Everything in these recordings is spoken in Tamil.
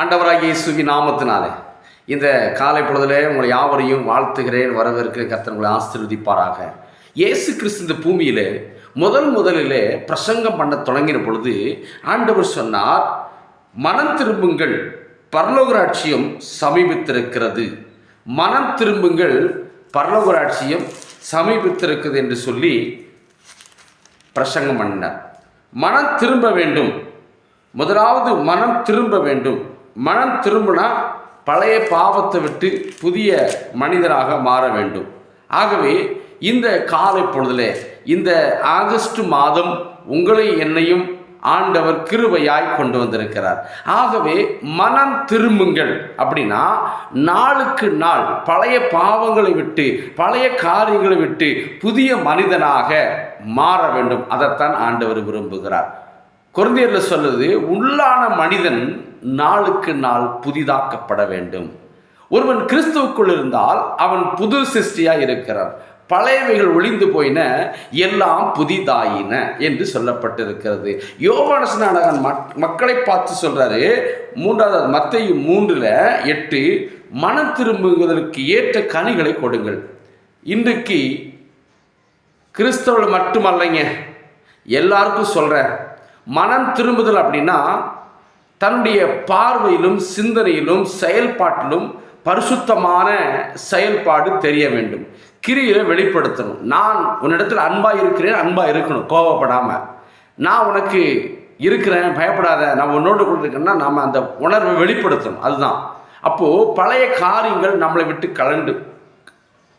ஆண்டவராக இயேசுவி நாமத்தினாலே இந்த காலை பொழுதிலே உங்களை யாவரையும் வாழ்த்துகிறேன் வரவேற்கிறேன் கர்த்தர் உங்களை ஆசிர்வதிப்பாராக. இயேசு கிறிஸ்து இந்த பூமியிலே முதல் முதலிலே பிரசங்கம் பண்ண தொடங்கின பொழுது ஆண்டவர் சொன்னார் மனம் திரும்புங்கள் பரலோகராட்சியம் சமீபித்திருக்கிறது. மனம் திரும்புங்கள் பரலோகராட்சியம் சமீபித்திருக்கிறது என்று சொல்லி பிரசங்கம் பண்ணினார். மனம் திரும்ப வேண்டும். முதலாவது மனம் திரும்ப வேண்டும். மனம் திரும்பினா பழைய பாவத்தை விட்டு புதிய மனிதராக மாற வேண்டும். ஆகவே இந்த காலை பொழுதில் இந்த ஆகஸ்ட் மாதம் உங்களை என்னையும் ஆண்டவர் கிருபையாய் கொண்டு வந்திருக்கிறார். ஆகவே மனம் திரும்புங்கள் அப்படின்னா நாளுக்கு நாள் பழைய பாவங்களை விட்டு பழைய காரியங்களை விட்டு புதிய மனிதனாக மாற வேண்டும். அதைத்தான் ஆண்டவர் விரும்புகிறார். குழந்தையர்ல சொல்லுது உள்ளான மனிதன் நாளுக்கு நாள் புதிதாக்கப்பட வேண்டும். ஒருவன் கிறிஸ்துவுக்குள் இருந்தால் அவன் புது சிருஷ்டியாக இருக்கிறான். பழையவைகள் ஒளிந்து போயின எல்லாம் புதிதாயின என்று சொல்லப்பட்டிருக்கிறது. யோகானசனானகன் மக்களை பார்த்து சொல்றாரு மூன்றாவது மத்தையு மூன்றுல எட்டு மனம் திரும்புவதற்கு ஏற்ற கனிகளை கொடுங்கள். இன்றைக்கு கிறிஸ்தவர்கள் மட்டுமல்லைங்க எல்லாருக்கும் சொல்கிறேன் மனம் திரும்புதல் அப்படின்னா தன்னுடைய பார்வையிலும் சிந்தனையிலும் செயல்பாட்டிலும் பரிசுத்தமான செயல்பாடு தெரிய வேண்டும். கிரியை வெளிப்படுத்தணும். நான் உன்னிடத்தில் அன்பாக இருக்கிறேன் அன்பாக இருக்கணும் கோவப்படாமல் நான் உனக்கு இருக்கிறேன் பயப்படாத நான் உன்னோடு கூட இருக்கேன்னா நம்ம அந்த உணர்வை வெளிப்படுத்தணும். அதுதான். அப்போது பழைய காரியங்கள் நம்மளை விட்டு கலண்டு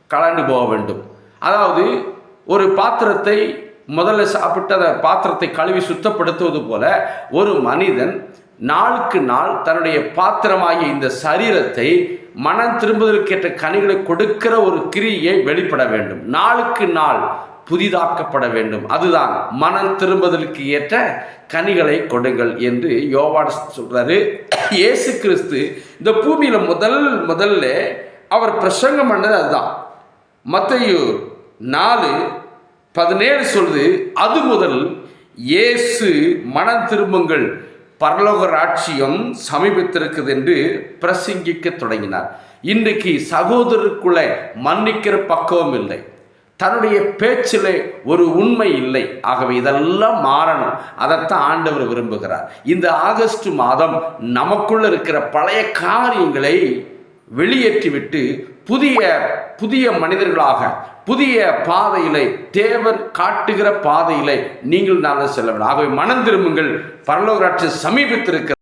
கலண்டு போக வேண்டும். அதாவது ஒரு பாத்திரத்தை முதல்ல சாப்பிட்ட அந்த பாத்திரத்தை கழுவி சுத்தப்படுத்துவது போல ஒரு மனிதன் நாளுக்கு நாள் தன்னுடைய பாத்திரமாகிய இந்த சரீரத்தை மனம் திரும்புவதற்கேற்ற கனிகளை கொடுக்கிற ஒரு கிரியை வெளிப்பட வேண்டும். நாளுக்கு நாள் புதிதாக்கப்பட வேண்டும். அதுதான் மனம் திரும்புதலுக்கு ஏற்ற கனிகளை கொடுங்கள் என்று யோவான் சொல்றாரு. இயேசு கிறிஸ்து இந்த பூமியில முதல் முதல்ல அவர் பிரசங்கம் பண்ணது அதுதான். மத்தையூர் நாலு பதினேழு சொல்லுது அது முதல் இயேசு மனம் திரும்புங்கள் பரலோக ராட்சியம் சமீபத்திருக்குது என்று பிரசங்கிக்க தொடங்கினார். இன்றைக்கு சகோதரருக்குள்ளே மன்னிக்கிற பக்குவம் இல்லை. தன்னுடைய பேச்சில் ஒரு உண்மை இல்லை. ஆகவே இதெல்லாம் மாறணும். அதைத்தான் ஆண்டவர் விரும்புகிறார். இந்த ஆகஸ்ட் மாதம் நமக்குள்ள இருக்கிற பழைய காரியங்களை வெளியேற்றிவிட்டு புதிய புதிய மனிதர்களாக புதிய பாதையிலை தேவர் காட்டுகிற பாதையிலை நீங்கள் நாங்கள் செல்ல வேண்டும் ஆகவே மனம் திரும்புங்கள். பரலோராட்சி சமீபத்திருக்கிற